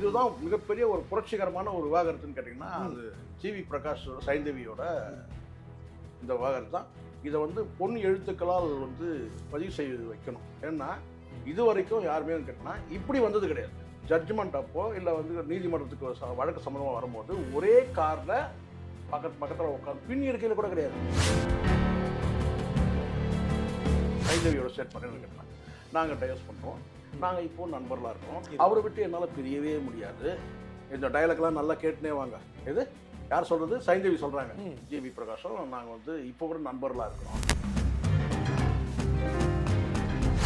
இதுதான் மிகப்பெரிய ஒரு புரட்சிகரமான ஒரு விவாகரத்துன்னு கேட்டிங்கன்னா அது ஜிவி பிரகாஷோட சைந்தவியோட இந்த விவாகரத்து தான். இதை வந்து பொன் எழுத்துக்களால் வந்து பதிவு செய்து வைக்கணும். ஏன்னா இது வரைக்கும் யாருமே கேட்டிங்கன்னா இப்படி வந்தது கிடையாது. ஜட்ஜ்மெண்ட் அப்போ இல்லை வந்து நீதிமன்றத்துக்கு வழக்கு சம்மந்தமாக வரும்போது ஒரே காரில் பக்கத்து பக்கத்தில் உட்காந்து பின் இருக்கையில் கூட கிடையாது. சைந்தவியோட ஸ்டேட் பண்ணி கேட்டேன் நாங்கள் டைவர்ஸ் பண்ணுறோம் நாங்கள் இப்போ நண்பர்களாக இருக்கோம். அவரை விட்டு என்னால் பிரியவே முடியாது. இந்த டயலாக்லாம் நல்லா கேட்டுனே வாங்க. எது? யார் சொல்றது? சைந்தவி சொல்றாங்க. ம். ஜிவி பிரகாஷும் நாங்கள் வந்து இப்போ கூட நண்பர்களாக இருக்கிறோம்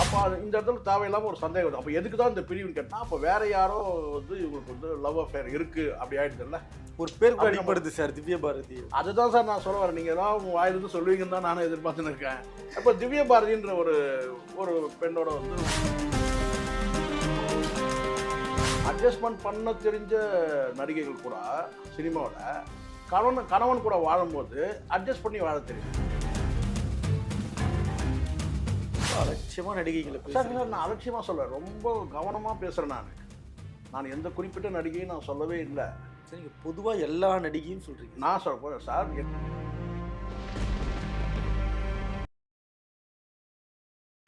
அப்போ அது இந்த இடத்துல தேவையில்லாமல் ஒரு சந்தேகம் வருது. அப்போ எதுக்கு தான் இந்த பிரிவுன்னு கேட்டால் அப்போ வேற யாரோ வந்து இவங்களுக்கு வந்து லவ் அஃபேர் இருக்கு. அப்படி ஆயிடுதுல்ல. ஒரு பேர் அடிப்படுது சார் திவ்ய பாரதி. அதுதான் சார் நான் சொல்ல வரேன். நீங்கள் தான் உங்கள் வாயிலிருந்து சொல்லுவீங்கன்னு தான் நானும் எதிர்பார்த்துன்னு இருக்கேன். அப்போ திவ்ய பாரதின்ற ஒரு ஒரு பெண்ணோட வந்து அட்ஜஸ்ட்மெண்ட் பண்ண தெரிஞ்ச நடிகைகள் கூட சினிமாவில் கணவன் கணவன் கூட வாழும்போது அட்ஜஸ்ட் பண்ணி வாழ தெரியும். அலட்சியமா நடிகைகளை சார். சார், நான் அலட்சியமாக சொல்ல ரொம்ப கவனமாக பேசுகிறேன் நான். நான் எந்த குறிப்பிட்ட நடிகையும் நான் சொல்லவே இல்லை. சரி, நீங்க பொதுவா எல்லா நடிகையும் சொல்றீங்க. நான் சொல்ல சார்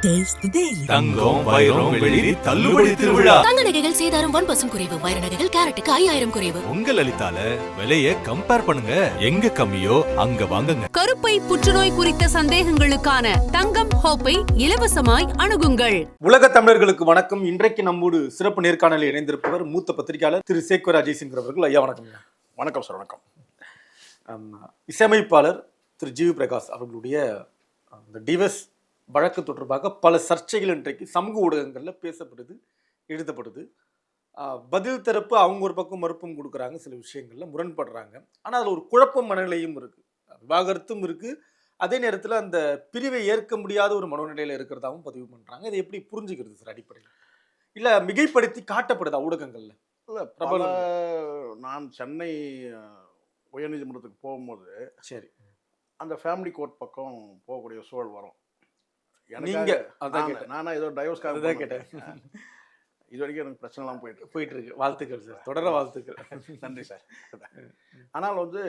தங்கம் வைரம் வெளிரி தள்ளுபடி திருவிழா. தங்க நகைகள் சேதாரம் ஒன் பர்சன்ட் குறைவு. வைர நகைகள் கேரட்டுக்கு ஐயாயிரம் குறைவு. உங்க லலிதால விலைய கம்பேர் பண்ணுங்க. எங்க கம்மியோ அங்க வாங்குங்க. கருப்பை புற்றுநோய் குறித்த சந்தேகங்களுக்கான தங்கம் ஹோப்பை இலவசமாய் அணுகுங்கள். உலக தமிழர்களுக்கு வணக்கம். இன்றைக்கு நம்மோடு சிறப்பு நேர்காணலில் இணைந்திருப்பவர் மூத்த பத்திரிகையாளர் திரு அஜய்சிங் அவர்கள் ஐயா வணக்கம். வணக்கம் சார் வணக்கம். ஆம், இசையமைப்பாளர் திரு ஜிவி பிரகாஷ் அவர்களுடைய அந்த டிவஸ் வழக்கு தொடர்பாக பல சர்ச்சைகள் இன்றைக்கு சமூக ஊடகங்களில் பேசப்படுது எழுதப்படுது. பதில் தரப்பு அவங்க ஒரு பக்கம் மறுப்பும் கொடுக்குறாங்க சில விஷயங்கள்ல முரண்படுறாங்க. ஆனால் அதில் ஒரு குழப்பம் மனநிலையும் இருக்கு. விவாகரத்தும் இருக்கு. அதே நேரத்தில் அந்த பிரிவை ஏற்க முடியாத ஒரு மனநிலையில் இருக்கிறதாவும் பதிவு பண்றாங்க. இதை எப்படி புரிஞ்சுக்கிறது சார் அடிப்படையில்? இல்லை மிகைப்படுத்தி காட்டப்படுதா ஊடகங்கள்ல? இல்லை பிரபல- நான் சென்னை உயர்நீதிமன்றத்துக்கு போகும்போது சரி. அந்த ஃபேமிலி கோர்ட் பக்கம் போகக்கூடிய சூழல் வரும். நீங்க அதான் நான் கேட்டேன் ஏதோ டைவர்ஸ்க்காக அதுதான் போக மாட்டேன். இது வரைக்கும் எனக்கு பிரச்சனைலாம் போயிட்டு. போயிட்டு இருக்கு. வாழ்த்துக்கள் சார். தொடர வாழ்த்துக்கள். நன்றி சார். ஆனால் வந்து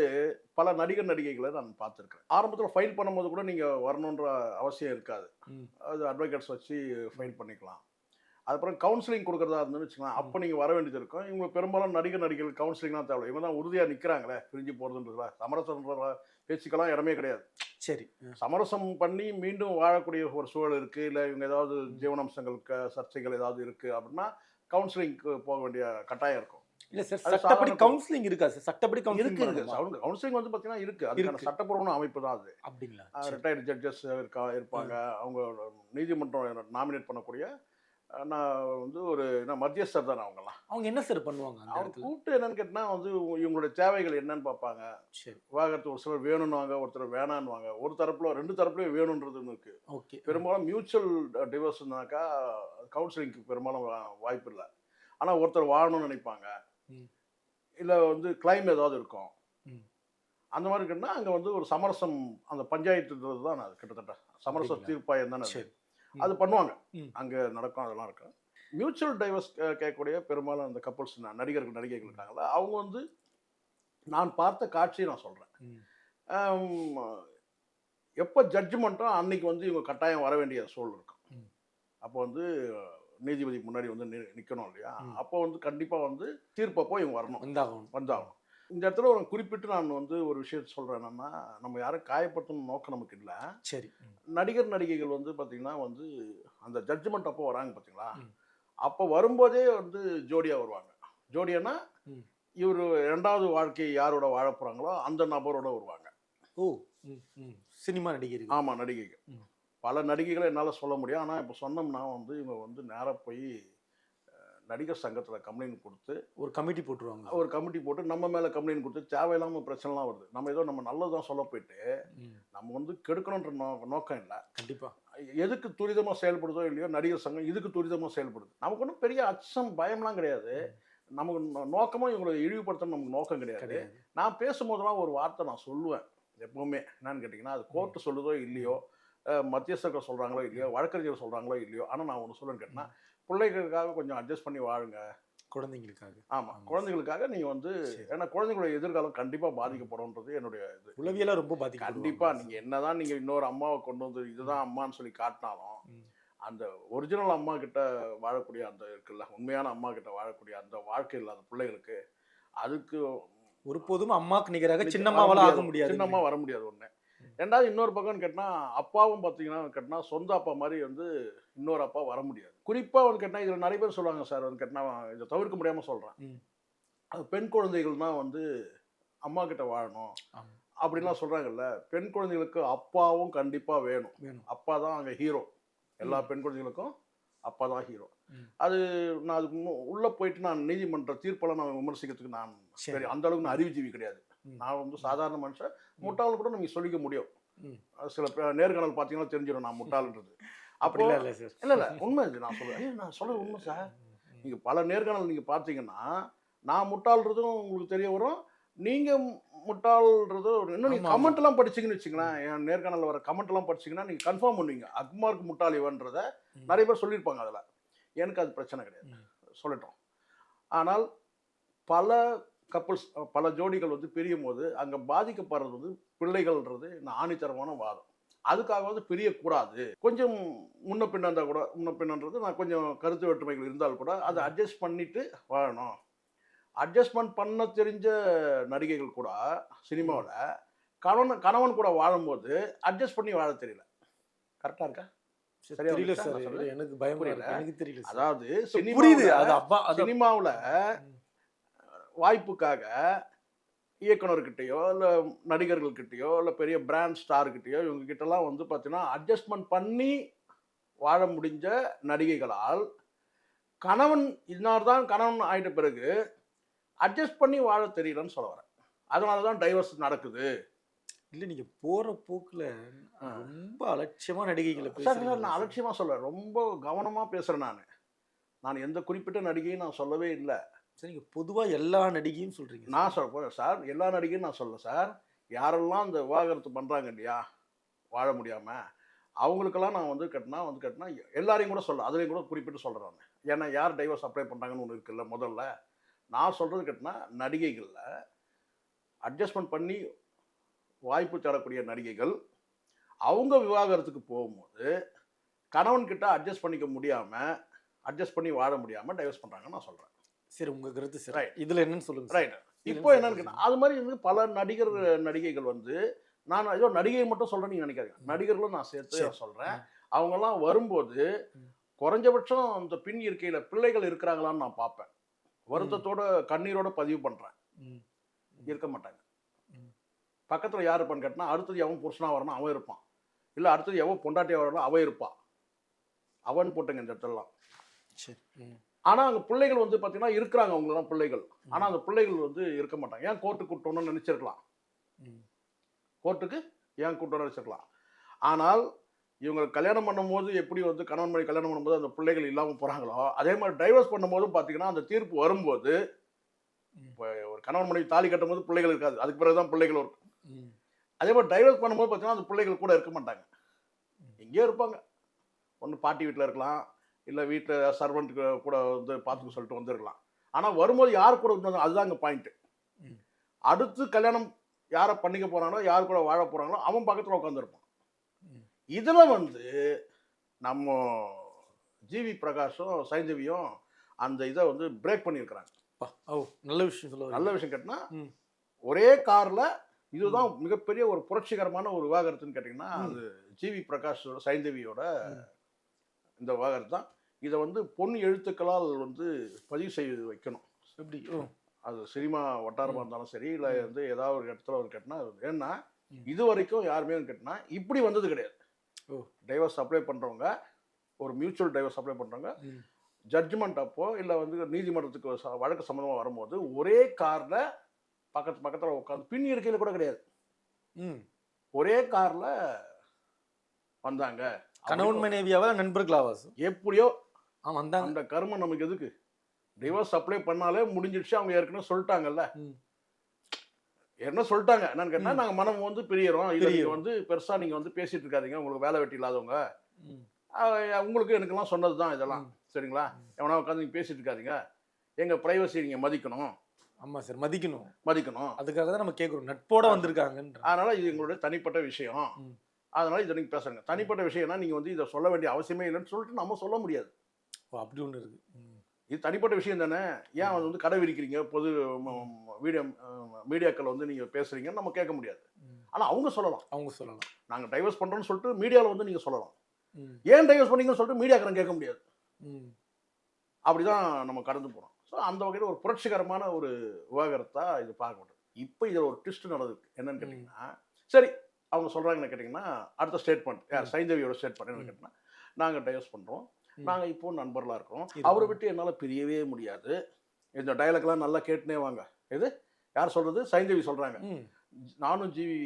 பல நடிகர் நடிகைகளை நான் பார்த்துருக்கேன் ஆரம்பத்தில் ஃபைல் பண்ணும்போது கூட நீங்கள் வரணுன்ற அவசியம் இருக்காது. அது அட்வொகேட்ஸ் வச்சு ஃபைல் பண்ணிக்கலாம். அதுக்கப்புறம் கவுன்சிலிங் கொடுக்குறதா இருந்துன்னு வச்சுக்கலாம் அப்போ நீங்கள் வர வேண்டியது இருக்கும். இவங்க பெரும்பாலும் நடிகர் நடிகைகள் கவுன்சிலிங்லாம் தேவை இவங்க தான் உறுதியாக நிற்கிறாங்களே பிரிஞ்சு போகிறதுன்றதுல சமரசன்ற பேச்சுக்கெல்லாம் இடமே கிடையாது. சரி. சமரசம் பண்ணி மீண்டும் வாழக்கூடிய ஒரு சூழல் இருக்குது இல்லை இவங்க ஏதாவது ஜீவனாம்சங்கள் க- சர்ச்சைகள் ஏதாவது இருக்குது அப்படின்னா கவுன்சிலிங்க்கு போக வேண்டிய கட்டாயம் இருக்கும். இல்ல சார் சட்டப்படி கவுன்சிலிங் இருக்கா சார். சட்டப்படி இருக்கு இருக்கு. கவுன்சிலிங் கவுன்சிலிங் வந்து பார்த்தீங்கன்னா இருக்கு. அதுக்கான. சட்டப்பூர்வமான அமைப்பு தான் அது. அப்படிங்களா. ரிட்டையர்டு ஜட்ஜஸ் இருக்கா இருப்பாங்க. அவங்க நீதிமன்றம் நாமினேட் பண்ணக்கூடிய நான் வந்து ஒரு என்ன மத்தியஸ்தர் தானே அவங்கலாம் அவங்க என்ன சார் பண்ணுவாங்க அவங்க கூப்பிட்டு என்னன்னு கேட்டினா வந்து இவங்களுடைய தேவைகள் என்னன்னு பார்ப்பாங்க. சரி. விவாகரத்து ஒரு சிலர் வேணும்னுவாங்க ஒருத்தர் வேணான்னுவாங்க. ஒரு தரப்புல ரெண்டு தரப்புலையும் வேணுன்றதுன்னு இருக்கு ஓகே. பெரும்பாலும் மியூச்சுவல் டிவோர்ஸ்னாக்கா கவுன்சிலிங்க்கு பெரும்பாலும் வாய்ப்பு இல்லை. ஆனால் ஒருத்தர் வாழணும்னு நினைப்பாங்க. இல்லை வந்து கிளைம் ஏதாவது இருக்கும். அந்த மாதிரி இருக்குன்னா அங்கே வந்து ஒரு சமரசம் அந்த பஞ்சாயத்துன்றது தான் அது கிட்டத்தட்ட. சமரச? தீர்ப்பாயம் தானே அது. பண்ணுவாங்க. அங்கே நடக்கும் அதெல்லாம் இருக்கும் மியூச்சுவல் டைவர்ஸ் கேட்கக்கூடிய பெரும்பாலும் அந்த கப்பல்ஸ் நடிகர்கள் நடிகைகள் இருக்காங்களா அவங்க வந்து நான் பார்த்த காட்சியை நான் சொல்கிறேன். எப்போ ஜட்ஜ்மெண்ட்டோ அன்னைக்கு வந்து இவங்க கட்டாயம் வர வேண்டிய சூழல் இருக்கும். அப்போ வந்து நீதிபதி முன்னாடி வந்து நிற்கணும் இல்லையா. அப்போ வந்து கண்டிப்பாக வந்து தீர்ப்பப்போ இவங்க வரணும் வந்தாகணும் வந்தாகணும் இந்த இடத்துல ஒரு குறிப்பிட்டு நான் வந்து ஒரு விஷயத்தை சொல்கிறேன் என்னன்னா நம்ம யாரும் காயப்படுத்தணும் நோக்கம் நமக்கு இல்லை சரி. நடிகர் நடிகைகள் வந்து பார்த்தீங்கன்னா வந்து அந்த ஜட்ஜ்மெண்ட் அப்போ வராங்க பார்த்தீங்களா. அப்போ வரும்போதே வந்து ஜோடியாக வருவாங்க ஜோடியானா. இவர் ரெண்டாவது வாழ்க்கையை யாரோட வாழ போகிறாங்களோ அந்த நபரோட வருவாங்க ஓ. சினிமா நடிகர்கள் ஆமாம் நடிகைகள். பல நடிகைகளை என்னால் சொல்ல முடியும் ஆனால் இப்போ சொன்னோம்னா வந்து இவங்க வந்து நேராக போய் நடிகர் சங்கத்தில் கம்ப்ளைண்ட் கொடுத்து ஒரு கமிட்டி போட்டுருவாங்க. ஒரு கமிட்டி போட்டு நம்ம மேலே கம்ப்ளைண்ட் கொடுத்து தேவையில்லாமல் பிரச்சனைலாம் வருது. நம்ம ஏதோ நம்ம நல்லதான் சொல்ல போயிட்டு. நம்ம வந்து கெடுக்கணுன்ற நோ நோக்கம் இல்லை. கண்டிப்பா. எதுக்கு துரிதமாக செயல்படுதோ இல்லையோ நடிகர் சங்கம் இதுக்கு துரிதமாக செயல்படுது. நமக்கு ஒன்றும் பெரிய அச்சம் பயம்லாம் கிடையாது. நமக்கு நோ- நோக்கமும் இவங்களை இழிவுபடுத்தணும் நமக்கு நோக்கம் கிடையாது. நான் பேசும்போதெல்லாம் ஒரு வார்த்தை நான் சொல்லுவேன் எப்பவுமே. என்னன்னு கேட்டிங்கன்னா அது கோர்ட்டு சொல்லுதோ இல்லையோ மத்தியஸ்தர்கள் சொல்கிறாங்களோ இல்லையோ வழக்கறிஞர் சொல்கிறாங்களோ இல்லையோ ஆனால் நான் ஒன்று சொல்லுன்னு கேட்டிங்கன்னா பிள்ளைகளுக்காக கொஞ்சம் அட்ஜஸ்ட் பண்ணி வாழுங்க. குழந்தைங்களுக்காக. ஆமாம் ஆமா. குழந்தைகளுக்காக நீங்கள் வந்து. ஏன்னா குழந்தைங்களுடைய எதிர்காலம் கண்டிப்பாக பாதிக்கப்படும்ன்றது என்னுடைய இது. உளவியலா ரொம்ப பாதிக்க கண்டிப்பாக நீங்கள் என்னதான் நீங்கள் இன்னொரு அம்மாவை கொண்டு வந்து இதுதான் அம்மான்னு சொல்லி காட்டினாலும். அந்த ஒரிஜினல் அம்மா கிட்ட வாழக்கூடிய அந்த இருக்குல்ல உண்மையான அம்மா கிட்ட வாழக்கூடிய அந்த வாழ்க்கை இல்லாத பிள்ளைகளுக்கு அதுக்கு ஒருபோதும் அம்மாக்கு நிகராக சின்னம்மாவால ஆக முடியாது. சின்னம்மா வர முடியாது ஒண்ணு. ரெண்டாவது இன்னொரு பக்கம்னு கேட்டினா அப்பாவும் பார்த்தீங்கன்னா கேட்டினா சொந்த அப்பா மாதிரி வந்து இன்னொரு அப்பா வர முடியாது குறிப்பாக வந்து கேட்டினா இதில் நிறைய பேர் சொல்லுவாங்க சார் வந்து கேட்டினா இதை தவிர்க்க முடியாமல் சொல்கிறேன். அது பெண் குழந்தைகள் தான் வந்து அம்மா கிட்ட வாழணும். அப்படின்லாம் சொல்கிறாங்கல்ல பெண் குழந்தைகளுக்கு அப்பாவும் கண்டிப்பாக வேணும் வேணும் அப்பா தான் அங்கே ஹீரோ எல்லா பெண் குழந்தைகளுக்கும் அப்பா தான் ஹீரோ. அது நான் அதுக்கு உள்ள போயிட்டு நான் நீதிமன்ற தீர்ப்பெல்லாம் நான் விமர்சிக்கிறதுக்கு நான் சரி. அந்த அளவுக்கு நான் அறிவுஜீவி கிடையாது. நான் வந்து சாதாரண மனுஷன். முட்டாள் கூட நீங்க சொல்லிக்க முடியும். சில நேர்காணல் பார்த்தீங்கன்னா தெரிஞ்சிடும் நான் முட்டாள்ன்றது. அப்போ அப்படிலாம் இல்லை சார் இல்ல இல்ல உண்மை இது நான் ஐயோ, நான் சொல்றது உண்மை சார். நீங்க பல நேர்காணல் நீங்க பார்த்தீங்கன்னா நான் முட்டாள்ன்றதும் உங்களுக்கு தெரிய வரும். நீங்க முட்டாள்ன்றது இன்னும் நீங்க ஆமா, ஆமா. கமெண்ட் எல்லாம் படிச்சீங்கன்னு வச்சுங்களேன் என் நேர்காணல்ல வர கமெண்ட் எல்லாம் படிச்சீங்கன்னா நீங்க கன்ஃபார்ம் பண்ணுவீங்க. அக்மார்க் முட்டாள் இவன்றத. நிறைய பேர் சொல்லியிருப்பாங்க அதில். எனக்கு அது பிரச்சனை கிடையாது. சொல்லட்டும். ஆனால் பல கப்புள்ஸ் பல ஜோடிகள் வந்து பிரியும் போது அங்கே பாதிக்கப்படுறது வந்து பிள்ளைகள்ன்றது நான் ஆணித்தரமான வாதம். அதுக்காக வந்து பிரியக்கூடாது. கொஞ்சம் முன்ன பின்ன இருந்தால் கூட முன்ன பின்னன்றது நான் கொஞ்சம் கருத்து வேற்றுமைகள் இருந்தால் கூட அதை அட்ஜஸ்ட் பண்ணிட்டு வாழணும். அட்ஜஸ்ட்மெண்ட் பண்ண தெரிஞ்ச நடிகைகள் கூட சினிமாவில் கணவன் கணவன் கூட வாழும்போது அட்ஜஸ்ட் பண்ணி வாழ தெரியல. கரெக்டாக இருக்கா? தெரியல? சார்? எனக்கு பயமா எனக்கு தெரியல அதாவது புரியுது அது சினிமாவில் அப்பா சினிமாவில். வாய்ப்புக்காக இயக்குனர்கிட்டயோ இல்லை நடிகர்கள்கிட்டயோ இல்லை பெரிய பிராண்ட் ஸ்டார்கிட்டயோ இவங்க கிட்டலாம் வந்து பார்த்தீங்கன்னா அட்ஜஸ்ட்மெண்ட் பண்ணி வாழ முடிஞ்ச நடிகைகளால் கணவன் இன்னார் தான் கணவன் ஆயிட்ட பிறகு அட்ஜஸ்ட் பண்ணி வாழ தெரியலன்னு சொல்ல வரேன். அதனால தான் டைவர்ஸ் நடக்குது. இல்ல நீங்க போற போக்குல. ரொம்ப அலட்சியமா நடிகைகளை சார் நான் அலட்சியமாக சொல்ல ரொம்ப கவனமாக பேசுகிறேன் நான். நான் எந்த குறிப்பிட்ட நடிகையும் நான் சொல்லவே இல்லை. சார் நீங்க பொதுவா எல்லா நடிகையும் சொல்றீங்க சார். நான் சொல்றேன் சார் எல்லா நடிகையும் நான் சொல்ல சார். யாரெல்லாம் இந்த விவாகரத்து பண்ணுறாங்க இல்லையா வாழ முடியாமல் அவங்களுக்கெல்லாம் நான் வந்து கட்டினா வந்து கட்டினா எல்லாரையும் கூட சொல்ல அதுலேயும் கூட குறிப்பிட்டு சொல்கிறேன் ஏன்னா யார் டைவர்ஸ் அப்ளை பண்ணுறாங்கன்னு ஒன்று இருக்குல்ல முதல்ல. நான் சொல்கிறது கட்டினா நடிகைகளில் அட்ஜஸ்ட்மெண்ட் பண்ணி வாய்ப்பு தரக்கூடிய நடிகைகள் அவங்க விவாகரத்துக்கு போகும்போது கணவன்கிட்ட அட்ஜஸ்ட் பண்ணிக்க முடியாமல் அட்ஜஸ்ட் பண்ணி வாழ முடியாமல் டைவர்ஸ் பண்ணுறாங்கன்னு நான் சொல்கிறேன் சரி உங்க கருத்து சார். இதுல என்னன்னு சொல்லுங்க. ரைட் இப்போ என்னன்னு அது மாதிரி வந்து பல நடிகர் நடிகைகள் வந்து நான் ஏதோ நடிகை மட்டும் சொல்றேன் நீங்க நினைக்காதீங்க. நடிகர்களும் நான் சேர்த்து சொல்றேன். அவங்கெல்லாம் வரும்போது. குறைஞ்சபட்சம் அந்த பின் இருக்கையில பிள்ளைகள் இருக்கிறாங்களான்னு நான் பார்ப்பேன். வருத்தத்தோட கண்ணீரோட பதிவு பண்றேன். இருக்க மாட்டாங்க. பக்கத்துல யார் இருப்பான்னு கேட்டா அடுத்தது எவன் புருஷனா வரணும் அவன் இருப்பான். இல்ல அடுத்தது எவன் பொண்டாட்டியா வரணும் அவன் இருப்பான் அவன் போட்டுங்க இந்த இடத்துலலாம். சரி. ம். ஆனா அங்க பிள்ளைகள் வந்து பாத்தீங்கன்னா இருக்கிறாங்க அவங்களெல்லாம் பிள்ளைகள் ஆனா அந்த பிள்ளைகள் வந்து இருக்க மாட்டாங்க ஏன் கோர்ட்டுக்கு கூட்டணும்னு நினைச்சிருக்கலாம். கோர்ட்டுக்கு ஏன் கூட்டணும்னு நினைச்சிருக்கலாம் ஆனால் இவங்க கல்யாணம் பண்ணும்போது எப்படி வந்து கணவன் மணி கல்யாணம் பண்ணும்போது அந்த பிள்ளைகள் இல்லாமல் போகிறாங்களோ அதே மாதிரி டைவர்ஸ் பண்ணும்போதும் பார்த்தீங்கன்னா அந்த தீர்ப்பு வரும்போது. இப்போ ஒரு கணவன் மனைவி தாலி கட்டும்போது பிள்ளைகள் இருக்காது அதுக்கு பிறகு தான் பிள்ளைகள் வரும் ம். அதே மாதிரி டைவர்ஸ் பண்ணும்போது பார்த்தீங்கன்னா அந்த பிள்ளைகள் கூட இருக்க மாட்டாங்க எங்கேயோ இருப்பாங்க ஒன்று பாட்டி வீட்டில் இருக்கலாம் இல்லை வீட்டில் சர்வெண்ட்டுக்கு கூட வந்து பார்த்துக்க சொல்லிட்டு வந்துருக்கலாம் ஆனால் வரும்போது யார் கூட இருந்தாங்க அதுதான் இங்கே பாயிண்ட்டு. அடுத்து கல்யாணம் யாரை பண்ணிக்க போகிறாங்களோ யார் கூட வாழ போகிறாங்களோ அவன் பக்கத்தில் உட்காந்துருப்பான். இதில் வந்து நம்ம ஜிவி பிரகாஷும் சைந்தவியும் அந்த இதை வந்து பிரேக் பண்ணியிருக்கிறாங்க நல்ல விஷயம் சொல்ல நல்ல விஷயம் கேட்டினா. ஒரே கார்ல இதுதான் மிகப்பெரிய ஒரு புரட்சிகரமான ஒரு விவாகரத்துன்னு கேட்டிங்கன்னா. அது ஜிவி பிரகாஷோட சைந்தவியோட. இந்த விவாகரத்து தான் இதை வந்து பொன் எழுத்துக்களால் வந்து பதிவு செய்து வைக்கணும் எப்படி அது சினிமா வட்டாரமாக. இருந்தாலும் சரி இல்லை. வந்து ஏதாவது ஒரு இடத்துல ஒரு கட்டினா ஏன்னா. இது வரைக்கும் யாருமே கேட்டினா இப்படி வந்தது கிடையாது ஓ. டைவர்ஸ் அப்ளை பண்ணுறவங்க ஒரு மியூச்சுவல் டைவர்ஸ் அப்ளை பண்ணுறவங்க. ஜட்ஜ்மெண்ட் அப்போ இல்லை வந்து நீதிமன்றத்துக்கு வழக்கு சம்மந்தமாக வரும்போது ஒரே காரில் பக்கத்து பக்கத்தில் உட்காந்து பின் இருக்கையில் கூட கிடையாது ம் ஒரே காரில் வந்தாங்க கணவன் மனைவியாவா நண்பர்களாவா எப்படியோ வந்தாங்க. அந்த கர்மம் நமக்கு எதுக்கு? டிவோர்ஸ் அப்ளை பண்ணாலே முடிஞ்சிடுச்சு அவங்க ஏற்கனவே சொல்லிட்டாங்கல்ல. என்ன சொல்லிட்டாங்க. என்னன்னு கேட்டா ம். நாங்க மனம் வந்து பிரியறோம். பிரியறோம். வந்து பெருசா நீங்க வந்து பேசிட்டு இருக்காதீங்க. உங்களுக்கு வேலை வெட்டி இல்லாதவங்க. உங்களுக்கு எனக்கெல்லாம் சொன்னதுதான் இதெல்லாம். சரிங்களா? எவனா உட்காந்து நீங்க பேசிட்டு இருக்காதீங்க. எங்க பிரைவசி நீங்க மதிக்கணும். ஆமா சார் மதிக்கணும். மதிக்கணும். அதுக்காக தான் நம்ம கேக்குறோம். நட்போட வந்திருக்காங்கன்ற. அதனால இது எங்களுடைய தனிப்பட்ட விஷயம். அதனால இதை நீங்க பேசுங்க. தனிப்பட்ட விஷயம்னா நீங்க வந்து இதை சொல்ல வேண்டிய அவசியமே இல்லைன்னு சொல்லிட்டு நம்ம சொல்ல முடியாது. அப்படி ஒண்ணு இருக்கு. ம். இது தனிப்பட்ட விஷயம் தானே? ஏன் அது வந்து கடை விரிக்கிறீங்க? பொது மீடியா மீடியாக்கள் வந்து நீங்க பேசுறீங்கன்னு நம்ம கேட்க முடியாது. ம். ஆனா அவங்க சொல்லலாம். அவங்க சொல்லலாம். நாங்க டைவர்ஸ் பண்றோம்னு சொல்லிட்டு மீடியால வந்து நீங்க சொல்லலாம். ஏன் டைவர்ஸ் பண்ணீங்கன்னு சொல்லிட்டு மீடியாக்காரன் கேட்க முடியாது. ம். அப்படிதான் நம்ம கடந்து போறோம். ஸோ அந்த வகையில் ஒரு புரட்சிகரமான ஒரு விவாகரத்தா இது பார்க்கப்பட்டது. இப்போ இதில் ஒரு ட்விஸ்ட் நடக்குது என்னன்னு கேட்டிங்கன்னா சரி அவங்க சொல்கிறாங்கன்னு கேட்டிங்கன்னா அடுத்த ஸ்டேட்மெண்ட் யார் சைந்தவியோட ஸ்டேட்மெண்ட் என்னன்னு கேட்டிங்கன்னா நாங்கள் டைவர்ஸ் பண்ணுறோம். நாங்கள் இப்போ நண்பர்களாக இருக்கிறோம். அவரை விட்டு என்னால் பிரியவே முடியாது. இந்த டயலாக்லாம் நல்லா கேட்டுனே வாங்க. எது? யார் சொல்கிறது சைந்தவி சொல்கிறாங்க. நானும் ஜிவி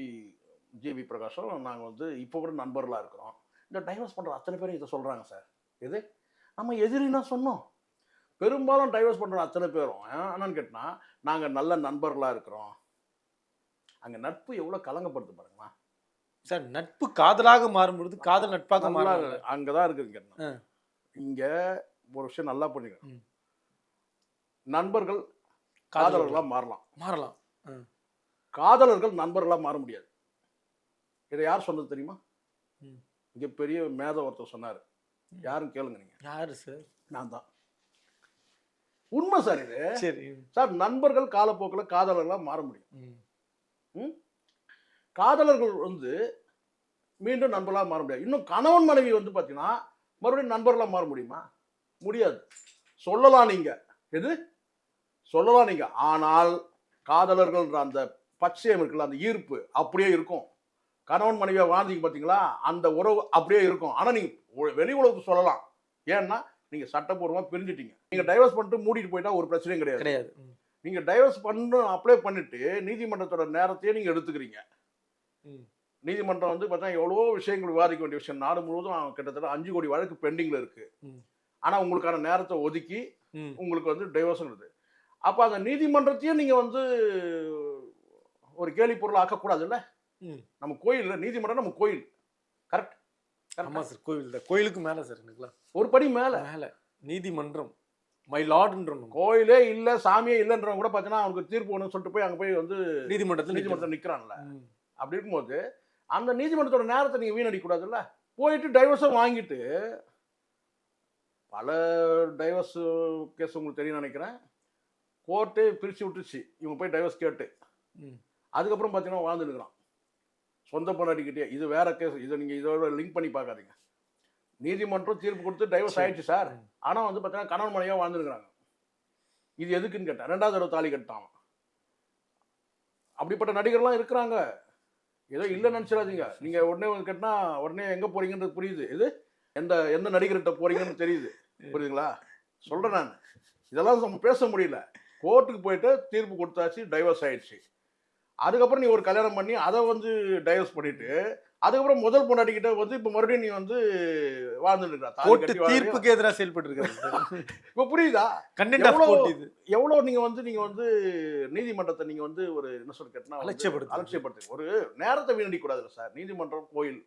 ஜிவி பிரகாஷும் நாங்கள் வந்து இப்போ கூட நண்பர்களாக இருக்கிறோம் இந்த டைவர்ஸ் பண்ணுற அத்தனை பேரும் இதை சொல்கிறாங்க சார் எது? நம்ம எதிரின்னா சொன்னோம். பெரும்பாலும் டைவர்ஸ் பண்ணுற அத்தனை பேரும். என்னன்னு கேட்டினா நாங்கள் நல்ல நண்பர்களாக இருக்கிறோம். அங்கே நட்பு எவ்வளோ கலங்கப்படுது பாருங்களா சார் நட்பு காதலாக மாறும் பொழுது காதல் நட்பாக மாறும். அங்கே தான் இருக்குது ஆ. இங்கே ஒரு விஷயம் நல்லா பண்ணுங்க ம். நண்பர்கள் காதலர்களா. காதலர்களாக மாறலாம். மாறலாம். காதலர்கள் நண்பர்களாக மாற முடியாது. இதை யார் சொன்னது தெரியுமா. இங்கே பெரிய மேத ஒருத்தர் சொன்னார். யாரும் கேளுங்க நீங்கள் யாரு சார்? நான் தான். உண்மை சார் இது. சரி. சார் நண்பர்கள் காலப்போக்கில் காதலர்களாக மாற முடியும். காதலர்கள் வந்து மீண்டும் நண்பர்களாக மாற முடியாது. இன்னும் கணவன் மனைவி வந்து பார்த்தீங்கன்னா மறுபடியும் நண்பர்களாக மாற முடியுமா? முடியாது. சொல்லலாம் நீங்க. எது? சொல்லலாம் நீங்க. ஆனால் காதலர்கள்ன்ற அந்த பச்சையம் இருக்குல்ல அந்த ஈர்ப்பு அப்படியே இருக்கும். கணவன் மனைவியா வாழ்ந்தீங்க பார்த்தீங்களா அந்த உறவு அப்படியே இருக்கும். ஆனால் நீங்க உ- வெளி உலகத்துக்கு சொல்லலாம். ஏன்னா நீங்க சட்டப்பூர்வமாக பிரிஞ்சிட்டீங்க. நீங்க டைவர்ஸ் பண்ணிட்டு மூடிட்டு போயிட்டா ஒரு பிரச்சனையும் கிடையாது. கிடையாது. ம். நீங்க டைவர்ஸ் பண்ண அப்ளை பண்ணிட்டு நீதிமன்றத்தோட நேரத்தையே நீங்க எடுத்துக்கிறீங்க. நீதிமன்றம் வந்து பார்த்தா எவ்வளவோ விஷயங்கள் விவாதிக்க வேண்டிய விஷயம். நாடு முழுவதும் கிட்டத்தட்ட அஞ்சு கோடி வழக்கு பெண்டிங்ல இருக்கு. ம். ஆனா உங்களுக்கான நேரத்தை ஒதுக்கி. உங்களுக்கு வந்து டைவர்ஸ்ங்கிறது அப்ப அந்த நீதிமன்றத்தையும் நீங்க வந்து ஒரு கேலி பொருள் ஆக்கக்கூடாதுல்ல. நம்ம கோயில் நீதிமன்றம் நம்ம கோயில். கரெக்ட் ஆமா சார் கோவில் தான் கோயிலுக்கு மேல சார் எனக்குலாம். ஒரு படி மேல. மேல. நீதிமன்றம். மை லார்ட்ன்ற கோயிலே இல்ல சாமியே இல்லைன்றவங்க கூட பார்த்தீங்கன்னா அவனுக்கு தீர்ப்பு வேணும்னு சொல்லிட்டு போய் அங்க போய் வந்து நீதிமன்றத்தில் நீதிமன்றம் நிக்கிறான்ல. ம். அப்படி இருக்கும்போது அந்த நீதிமன்றத்தோட நேரத்தை நீங்கள் வீணடிக்க கூடாதுல்ல போயிட்டு டைவர்ஸும் வாங்கிட்டு பல டைவர்ஸ் கேஸ் உங்களுக்கு தெரியும் நினைக்கிறேன். கோர்ட்டே பிரித்து விட்டுருச்சு. இவங்க போய் டைவர்ஸ் கேட்டு. அதுக்கப்புறம் பார்த்தீங்கன்னா வாழ்ந்துருக்கிறான் சொந்த பொண்டாட்டிக்கிட்டே இது வேற கேஸ் இதை நீங்கள் இதோட லிங்க் பண்ணி பார்க்காதீங்க. நீதிமன்றம் தீர்ப்பு கொடுத்து டைவர்ஸ். ஆயிடுச்சு சார். ஆனால் வந்து பார்த்தீங்கன்னா கணவன் மனைவியாக வாழ்ந்துருக்கிறாங்க. இது எதுக்குன்னு கேட்டேன் ரெண்டாவது தடவை தாலி கட்டான் அப்படிப்பட்ட நடிகர்லாம் இருக்கிறாங்க. ஏதோ இல்லை நினச்சிடாதீங்க. நீங்கள் உடனே வந்து கேட்டினா உடனே எங்கே போறீங்கன்றது புரியுது. இது எந்த எந்த நடிகர்கிட்ட போறீங்கன்னு தெரியுது. புரியுதுங்களா? சொல்கிறேன் நான். இதெல்லாம் நம்ம பேச முடியல. கோர்ட்டுக்கு போயிட்டு தீர்ப்பு கொடுத்தாச்சு டைவர்ஸ் ஆயிடுச்சு. அதுக்கப்புறம் நீ ஒரு கல்யாணம் பண்ணி அதை வந்து டைவர்ஸ் பண்ணிட்டு அதுக்கப்புறம் முதல் பொண்டாட்டிக்கிட்ட வந்து இப்போ மறுபடியும் நீ வந்து வாழ்ந்துட்டு கோர்ட்டு தீர்ப்புக்கு எதிராக செயல்பட்டு இருக்காரு இப்போ புரியுதா? கண்டென்ட் ஆஃப் எவ்வளவு எவ்வளோ நீங்க வந்து நீங்க வந்து நீதிமன்றத்தை நீங்க வந்து ஒரு என்ன சொல்ல கேட்டா அலட்சியப்படுத்து. அலட்சியப்படுத்து. ஒரு நேரத்தை வீணடிக்க கூடாதுல்ல சார். நீதிமன்றம் கோயில்.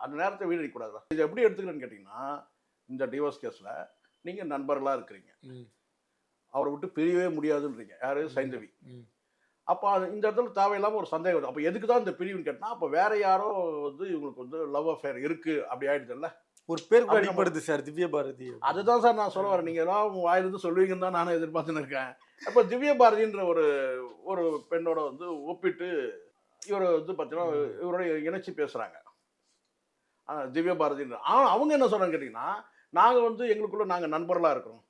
அந்த நேரத்தை வீணடிக்க கூடாது இது எப்படி எடுத்துக்கிறேன்னு கேட்டிங்கன்னா இந்த டிவோர்ஸ் கேஸ்ல நீங்க நண்பர்களா இருக்கிறீங்க. அவரை விட்டு பிரியவே முடியாதுன்றீங்க. யாரு? சைந்தவி. அப்போ அது இந்த இடத்துல தேவையில்லாம ஒரு சந்தேகம் வருது. அப்போ எதுக்கு தான் இந்த பிரிவுன்னு கேட்டா அப்போ வேற யாரோ வந்து இவங்களுக்கு வந்து லவ் அஃபேர் இருக்கு அப்படி ஆயிடுதுல்ல? ஒரு பேருக்கு அடிப்படுது சார் திவ்ய பாரதி அதுதான் சார் நான் சொல்ல வரேன். நீங்க எல்லாம் வாயிலிருந்து சொல்லுவீங்கன்னு தான் நானும் எதிர்பார்த்துன்னு இருக்கேன். அப்போ திவ்ய பாரதின்ற ஒரு ஒரு பெண்ணோட வந்து ஒப்பிட்டு இவர் வந்து பார்த்தீங்கன்னா இவரோட இணைச்சி பேசுறாங்க. ஆ, திவ்ய பாரதின்ற ஆனால் அவங்க என்ன சொல்றாங்க கேட்டிங்கன்னா நாங்கள் வந்து எங்களுக்குள்ள நாங்கள் நண்பர்களாக இருக்கிறோம்.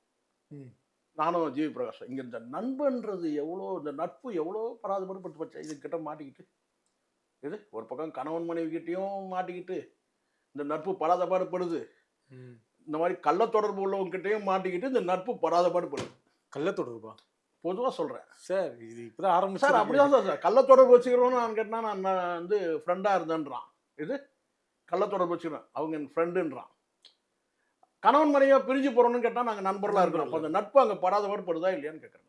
நானும் ஜிவி பிரகாஷ் இங்கே இந்த நண்பன்றது எவ்வளோ இந்த நட்பு எவ்வளோ பராதப்பட்டு பச்சை. இது கிட்ட மாட்டிக்கிட்டு. இது ஒரு பக்கம் கணவன் மனைவி கிட்டேயும் மாட்டிக்கிட்டு இந்த நட்பு படாதபாடுபடுது ம். இந்த மாதிரி கள்ள தொடர்பு உள்ளவங்ககிட்டயும் மாட்டிக்கிட்டு இந்த நட்பு படாதபாடுபடுது கள்ள தொடர்பா? பொதுவாக சொல்கிறேன் சார் இது இப்பதான் ஆரம்பிச்சு சார் அப்படிதான் சார் சார். கள்ள தொடர்பு வச்சுக்கிறோன்னு நான் நான் நான் வந்து ஃப்ரெண்டாக இருந்தேன்றான். இது? கள்ள தொடர்பு வச்சுக்கிறேன். அவங்க என் ஃப்ரெண்டுன்றான் கணவன் மனைவியா பிரிஞ்சு போறோம்னு கேட்டா நாங்க நண்பர்களா இருக்கிறோம். அப்ப அந்த நட்பு அங்க படாத படுதா இல்லையான்னு கேட்கறேன்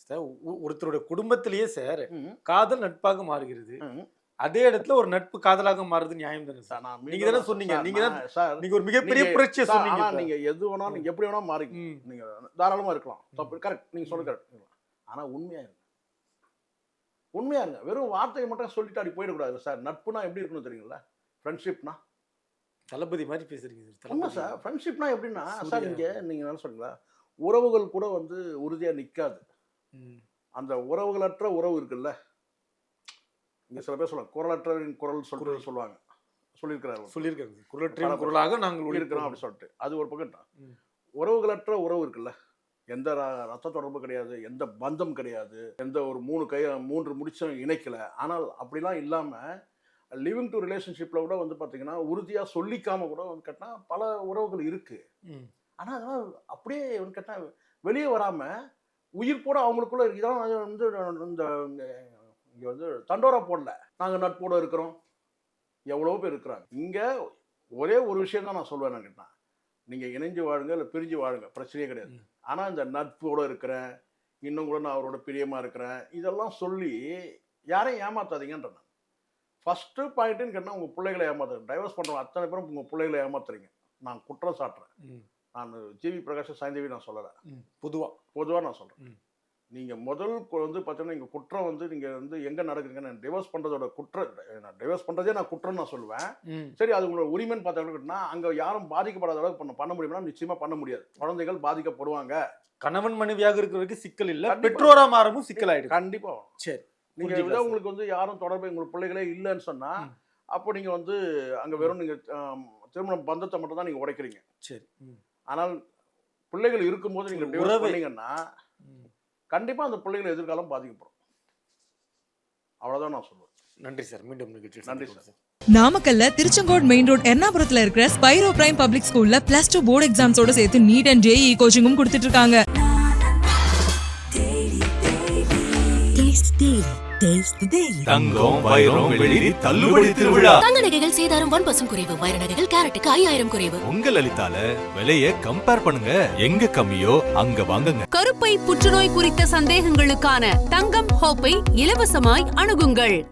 சார் ஒருத்தருடைய குடும்பத்திலேயே சார் காதல் நட்பாக மாறுகிறது. அதே இடத்துல ஒரு நட்பு காதலாக மாறுறது நியாயம் தானே சார், நான் நீங்க தானே சொன்னீங்க. நீங்க தான் நான் சார் நீங்க ஒரு மிகப்பெரிய புரட்சியை சொன்னீங்க. நீங்க எது வேணா நீங்க எப்படி வேணா மாறிங்க ம். நீங்க தாராளமா இருக்கலாம். தப்பு கரெக்ட் நீங்க சொல்றது கரெக்ட் ஆனா உண்மையா இருங்க. உண்மையா இருங்க. வெறும் வார்த்தையை மட்டும் சொல்லிட்டு அப்படி போயிடக்கூடாது சார். நட்புனா எப்படி இருக்கணும் தெரியுங்களா? ஃப்ரெண்ட்ஷிப்னா தளபதி மாதிரி பேசுறீங்க சார் தளபதி. சார். ஃப்ரெண்ட்ஷிப்னா எப்படின்னா சார். இங்க நீங்க என்ன சொல்றீங்களா உறவுகள் கூட வந்து உறுதியா நிக்காது. ம். அந்த உறவுகளற்ற உறவு இருக்குல்ல? இங்க சில பேர் சொல்லுவாங்க குரலற்றவரின் குரல் சொல்லிட்டு சொல்லுவாங்க. சொல்லியிருக்கிறாரு. சொல்லியிருக்காங்க குரலற்றையும் குரலாக நாங்கள் இருக்கிறோம் ஒழிக்கிறோம் அப்படி சொல்லிட்டு. அது ஒரு பக்கம். உறவுகளற்ற உறவு இருக்குல்ல? எந்த ரத்த தொடர்பு கிடையாது எந்த பந்தம் கிடையாது எந்த ஒரு மூணு கை மூன்று முடிச்சும் இணைக்கல. ஆனால் அப்படிலாம் இல்லாம லிவிங் டு ரிலேஷன்ஷிப்ல கூட வந்து பாத்தீங்கன்னா உறுதியா சொல்லிக்காம கூட வந்து கேட்டா பல உறவுகள் இருக்கு. ம். ஆனா அதெல்லாம் அப்படியே வந்து கேட்டா வெளியே வராம உயிர் போட அவங்களுக்குள்ள இருக்கு இதெல்லாம் வந்து இந்த இங்க வந்து தண்டோரா போடல. நாங்க நட்போட இருக்கிறோம். எவ்வளவோ பேர் இருக்கிறாங்க. இங்க ஒரே ஒரு விஷயம் தான் நான் சொல்லுவேன் நான் கேட்டேன் நீங்க இணைஞ்சு வாழுங்க இல்லை பிரிஞ்சு வாழுங்க பிரச்சனையே கிடையாது. ம். ஆனா இந்த நட்போட இருக்கிறேன் இன்னும் கூட நான் அவரோட பிரியமா இருக்கிறேன் இதெல்லாம் சொல்லி யாரையும் ஏமாத்தாதீங்கன்ற நான் ஃபர்ஸ்ட் பாயிண்ட்னு கேட்டால் உங்க பிள்ளைகளை ஏமாத்துறேன் டைவர்ஸ் பண்றவங்க அத்தனை பேரும் உங்க பிள்ளைகளை ஏமாத்துறீங்க. நான் குற்றம் சாட்டுறேன். நான் ஜிவி பிரகாஷ் சாய்ந்தேவி நான் சொல்லலை. ம். பொதுவா. பொதுவாக நான் சொல்கிறேன். நீங்கள் முதல் வந்து பார்த்தீங்கன்னா இங்கே குற்றம் வந்து நீங்கள் வந்து எங்கே நடக்குதுங்க? நான் டிவோர்ஸ் பண்ணுறதோட குற்றம் நான் டிவோர்ஸ் பண்ணுறதே நான் குற்றம்னு நான் சொல்லுவேன். சரி அது உங்களோட உரிமைன்னு பார்த்தா அங்கே யாரும் பாதிக்கப்படாத அளவுக்கு பண்ண பண்ண முடியுமா நிச்சயமாக பண்ண முடியாது. குழந்தைகள் பாதிக்கப்படுவாங்க. கணவன் மனைவியாக இருக்கிற வரைக்கும் சிக்கல் இல்ல. கண்டிப்பா. பெற்றோரா மாறவும் சிக்கல் ஆயிடுது கண்டிப்பாக சரி. நீங்கள் சார். உங்களுக்கு வந்து யாரும் தொடர்பு உங்களுக்கு பிள்ளைகளே இல்லைன்னு சொன்னால். அப்போ நீங்கள் வந்து அங்கே வெறும் நீங்கள் திருமணம் பந்தத்தை மட்டும் தான் நீங்கள் உடைக்கிறீங்க சரி. ஆனால் பிள்ளைகள் இருக்கும்போது நீங்கள் ஒரு டிவோர்ஸ் உறவை- பண்ணீங்கன்னா ம். கண்டிப்பாக அந்த பிள்ளைகள் எதிர்காலம் பாதிக்கப்படும் அவ்வளோதான் நான் சொல்லுவேன் நன்றி சார் மீண்டும் நிகழ்ச்சி நன்றி சார். நாமக்கல்ல திருச்செங்கோடு மெயின் ரோட் எர்ணாபுரத்துல இருக்கிற ஸ்பைரோ பிரைம் பப்ளிக் ஸ்கூல்ல பிளஸ் டூ போர்டு எக்ஸாம்ஸோட சேர்த்து நீட் அண்ட் ஜேஇ கோச்சிங்கும் கொடுத்துட்டு இருக்காங்க தங்கம் வைரம் வெள்ளி தள்ளுபடி திருவிழா. தங்க நகைகள் சேதாரம் ஒன் பர்சன்ட் குறைவு. வைர நகைகள் கேரட்டுக்கு ஐயாயிரம் குறைவு. உங்க லலிதால விலைய கம்பேர் பண்ணுங்க. எங்க கம்மியோ அங்க வாங்குங்க. கருப்பை புற்றுநோய் குறித்த சந்தேகங்களுக்கான தங்கம் ஹோப்பை இலவசமாய் அணுகுங்கள்.